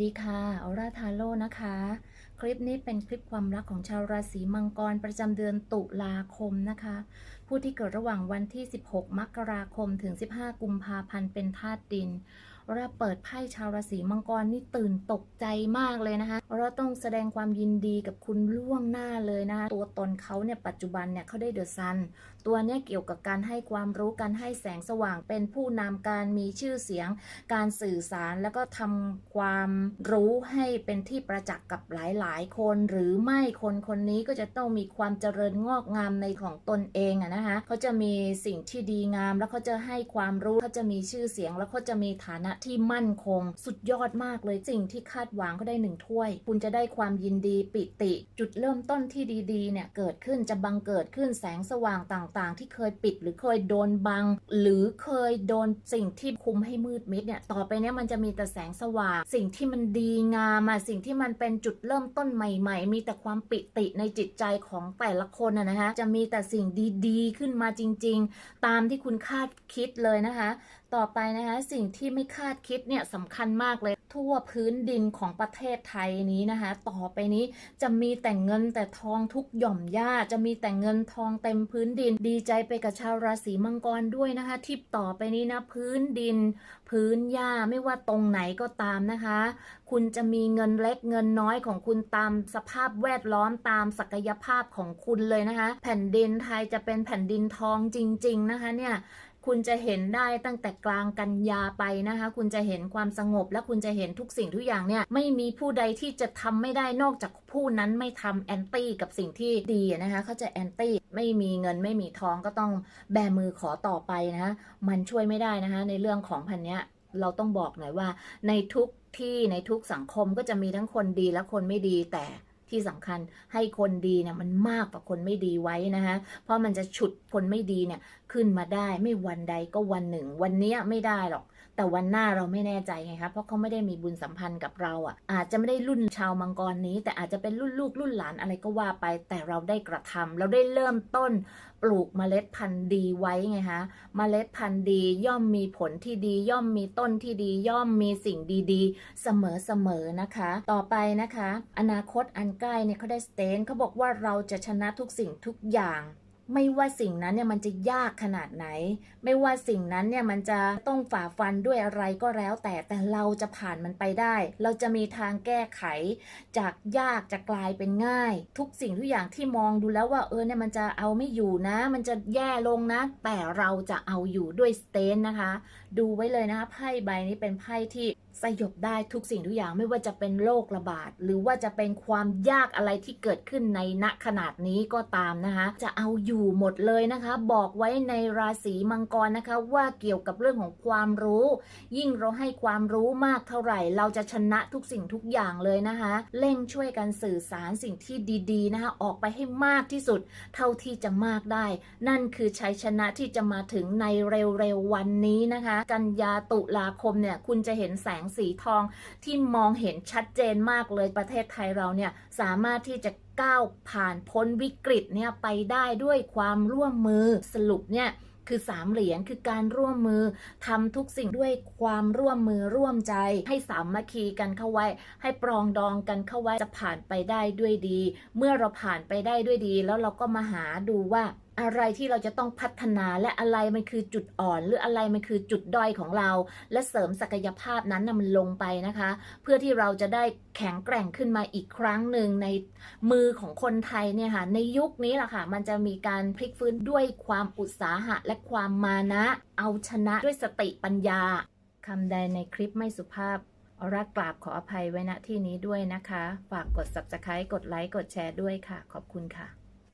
ดิคาอัลลาทาโลนะคะ คลิปนี้เป็นคลิปความรักของชาวราศีมังกรประจำเดือนตุลาคมนะคะ ผู้ที่เกิดระหว่างวันที่ 16 มกราคมถึง 15 กุมภาพันธ์เป็นธาตุดิน เราเปิดไพ่ชาวราศีมังกรนี่ตื่นตกใจมากเลยนะคะ เราต้องแสดงความยินดีกับคุณล่วงหน้าเลยนะคะ ตัวตนเขาเนี่ยปัจจุบันเนี่ยเขาได้เดอะซัน ตัวเนี้ยเกี่ยวกับการให้ความรู้การให้แสงสว่างเป็นผู้นำการมีชื่อเสียง การสื่อสารแล้วก็ทำความรู้ให้เป็นที่ประจักษ์กับหลาย ๆ คน หรือไม่คนคนนี้ก็จะต้องมีความเจริญงอกงามในของตนเองอะนะคะเขาจะมีสิ่งที่ดีงามแล้วเขาจะให้ความรู้เขาจะมีชื่อเสียงแล้วเขาจะมีฐานะที่มั่นคง สุดยอดมากเลยสิ่งที่คาดหวังก็ได้หนึ่งถ้วย คุณจะได้ความยินดีปิติ จุดเริ่มต้นที่ดีๆเนี่ยเกิดขึ้นจะบังเกิดขึ้นแสงสว่างต่างๆ ที่เคยปิดหรือเคยโดนบัง หรือเคยโดนสิ่งที่คุมให้มืดมิดเนี่ยต่อไปเนี้ยมันจะมีแต่แสงสว่าง สิ่งที่มันดีงามอะสิ่งที่มันเป็นจุดเริ่มต้นใหม่ ๆ มีแต่ความปิติในจิตใจของแต่ละคนนะคะจะมีแต่สิ่งดีๆ ขึ้นมาจริง ๆ ตามที่คุณคาดคิดเลยนะคะ ต่อไปนะคะสิ่งที่ไม่คาดคิดเนี่ยสำคัญมากเลยทั่วพื้นดินของประเทศไทยนี้นะคะ ต่อไปนี้จะมีแต่เงินแต่ทองทุกหย่อมหญ้า จะมีแต่เงินทองเต็มพื้นดิน ดีใจไปกับชาวราศีมังกรด้วยนะคะ ที่ต่อไปนี้นะพื้นดิน พื้นหญ้าไม่ว่าตรงไหนก็ตามนะคะ คุณจะมีเงินเล็กเงินน้อยของคุณตามสภาพแวดล้อมตามศักยภาพของคุณเลยนะคะ แผ่นดินไทยจะเป็นแผ่นดินทองจริง ๆนะคะเนี่ย คุณจะเห็นได้ตั้งแต่กลางกันยาไปนะคะ คุณจะเห็นความสงบ และคุณจะเห็นทุกสิ่งทุกอย่างเนี่ย ไม่มีผู้ใดที่จะทำไม่ได้นอกจากผู้นั้นไม่ทำแอนตี้กับสิ่งที่ดีนะคะเขาจะแอนตี้ไม่มีเงินไม่มีทองก็ต้องแบมือขอต่อไปนะคะมันช่วยไม่ได้นะคะในเรื่องของพันเนี้ยเราต้องบอกหน่อยว่า ในทุกที่ในทุกสังคมก็จะมีทั้งคนดีและคนไม่ดีแต่ ที่สำคัญให้คนดีเนี่ยมันมากกว่าคนไม่ดีไว้นะคะเพราะมันจะฉุดคนไม่ดีเนี่ยขึ้นมาได้ไม่วันใดก็วันหนึ่ง วันนี้ไม่ได้หรอก แต่วันหน้าเราไม่แน่ใจไงคะเพราะเขาไม่ได้มีบุญสัมพันธ์กับเราอะ อาจจะไม่ได้รุ่นชาวมังกรนี้ แต่อาจจะเป็นรุ่นลูกรุ่นหลานอะไรก็ว่าไป แต่เราได้กระทำเราได้เริ่มต้นปลูกเมล็ดพันธุ์ดีไว้ไงคะเมล็ดพันธุ์ดีย่อมมีผลที่ดี ย่อมมีต้นที่ดี ย่อมมีสิ่งดีๆ เสมอๆนะคะ ต่อไปนะคะ อนาคตอันใกล้เนี่ยเขาได้สเตนเขาบอกว่าเราจะชนะทุกสิ่งทุกอย่าง ไม่ว่าสิ่งนั้นเนี่ยมันจะยากขนาดไหน ไม่ว่าสิ่งนั้นเนี่ยมันจะต้องฝ่าฟันด้วยอะไรก็แล้วแต่แต่เราจะผ่านมันไปได้ เราจะมีทางแก้ไข จากยากจะกลายเป็นง่าย ทุกสิ่งทุกอย่างที่มองดูแล้วว่าเออเนี่ยมันจะเอาไม่อยู่นะ มันจะแย่ลงนะ แต่เราจะเอาอยู่ด้วยสเตนนะคะ ดูไว้เลยนะคะไพ่ใบนี้เป็นไพ่ที่สยบได้ทุกสิ่งทุกอย่างไม่ว่าจะเป็นโรคระบาด หรือว่าจะเป็นความยากอะไรที่เกิดขึ้นในณขนาดนี้ก็ตามนะคะจะเอาอยู่หมดเลยนะคะ บอกไว้ในราศีมังกรนะคะ ว่าเกี่ยวกับเรื่องของความรู้ ยิ่งเราให้ความรู้มากเท่าไหร่ เราจะชนะทุกสิ่งทุกอย่างเลยนะคะ เร่งช่วยกันสื่อสารสิ่งที่ดีๆนะคะออกไปให้มากที่สุด เท่าที่จะมากได้ นั่นคือชัยชนะที่จะมาถึงในเร็วๆวันนี้นะคะ กันยาตุลาคมเนี่ยคุณจะเห็นแสงสีทองที่มองเห็นชัดเจนมากเลยประเทศไทยเราเนี่ยสามารถที่จะ ก้าวผ่านพ้นวิกฤตเนี่ยไปได้ด้วยความร่วมมือสรุปเนี่ยคือสามเหรียญคือการร่วมมือทำทุกสิ่งด้วยความร่วมมือร่วมใจ ให้สามัคคีกันเข้าไว้ ให้ปรองดองกันเข้าไว้จะผ่านไปได้ด้วยดี เมื่อเราผ่านไปได้ด้วยดี แล้วเราก็มาหาดูว่าอะไรที่เราจะต้องพัฒนาและอะไรมันคือจุดอ่อน หรืออะไรมันคือจุดด้อยของเรา และเสริมศักยภาพนั้นนะมันลงไปนะคะ เพื่อที่เราจะได้แข็งแกร่งขึ้นมาอีกครั้งหนึ่งในมือของคนไทยเนี่ยค่ะในยุคนี้แหละค่ะมันจะมีการพลิกฟื้นด้วยความอุตสาหะ และความมานะ เอาชนะด้วยสติปัญญาคำใดในคลิปไม่สุภาพรักกราบขออภัยไว้ณที่นี้ด้วยนะคะ ฝากกด subscribe กดไลค์กดแชร์ด้วยค่ะ ขอบคุณค่ะ